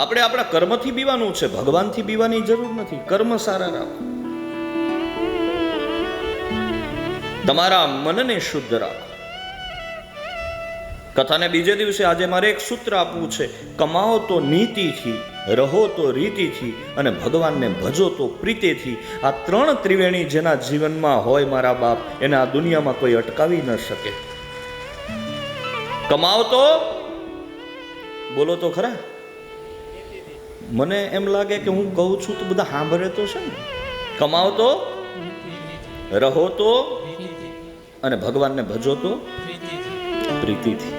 આપણે આપણા કર્મથી બીવાનું છે, ભગવાનથી બીવાની જરૂર નથી. કર્મ સારા રાખો. તમારા મનને શુદ્ધ રાખો. કથાને બીજે દિવસે આજે મારે એક સૂત્ર આપવું છે, કમાઓ તો નીતિથી, રહો તો રીતિથી અને ભગવાનને ભજો તો પ્રીતિથી. આ ત્રણ ત્રિવેણી જેના જીવનમાં હોય મારા બાપ, એને આ દુનિયામાં કોઈ અટકાવી ન શકે. કમાઓ તો, બોલો તો ખરા? મને એમ લાગે કે હું કહું છું તો બધા સાંભળે તો છે ને. કમાવતો, રહો તો, અને ભગવાનને ભજો તો. પ્રીતિથી.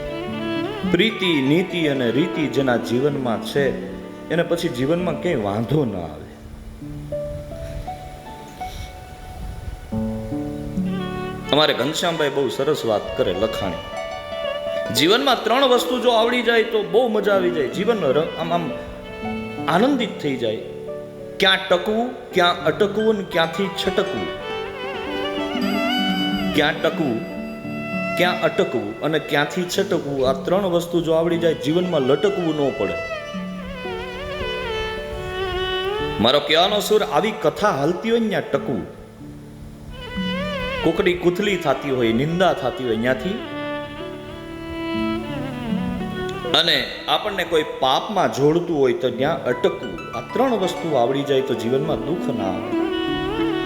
પ્રીતિ, નીતિ અને રીતિ જેના જીવનમાં છે, એને પછી જીવનમાં ક્યાંય વાંધો ન આવે. અમારે ઘનશ્યામભાઈ બહુ સરસ વાત કરે લખાણી. જીવનમાં ત્રણ વસ્તુ જો આવડી જાય તો બહુ મજા આવી જાય. જીવન આમ આમ આનંદિત થઈ જાય. ક્યાં ટકવું, ક્યાં અટકવું ને ક્યાંથી છટકવું. ક્યાં ટકવું, ક્યાં અટકવું અને ક્યાંથી છટકવું, આ ત્રણ વસ્તુ જો આવડી જાય, જીવનમાં લટકવું ન પડે. મારો કહેવાનો સુર, આવી કથા હાલતી હોય ત્યાં ટકવું. કુકડી કુથલી થતી હોય, નિંદા થતી હોય, ત્યાંથી અને આપણને કોઈ પાપમાં જોડતું હોય તો ત્યાં અટકવું. આ ત્રણ વસ્તુ આવડી જાય તો જીવનમાં દુઃખ ના આવે.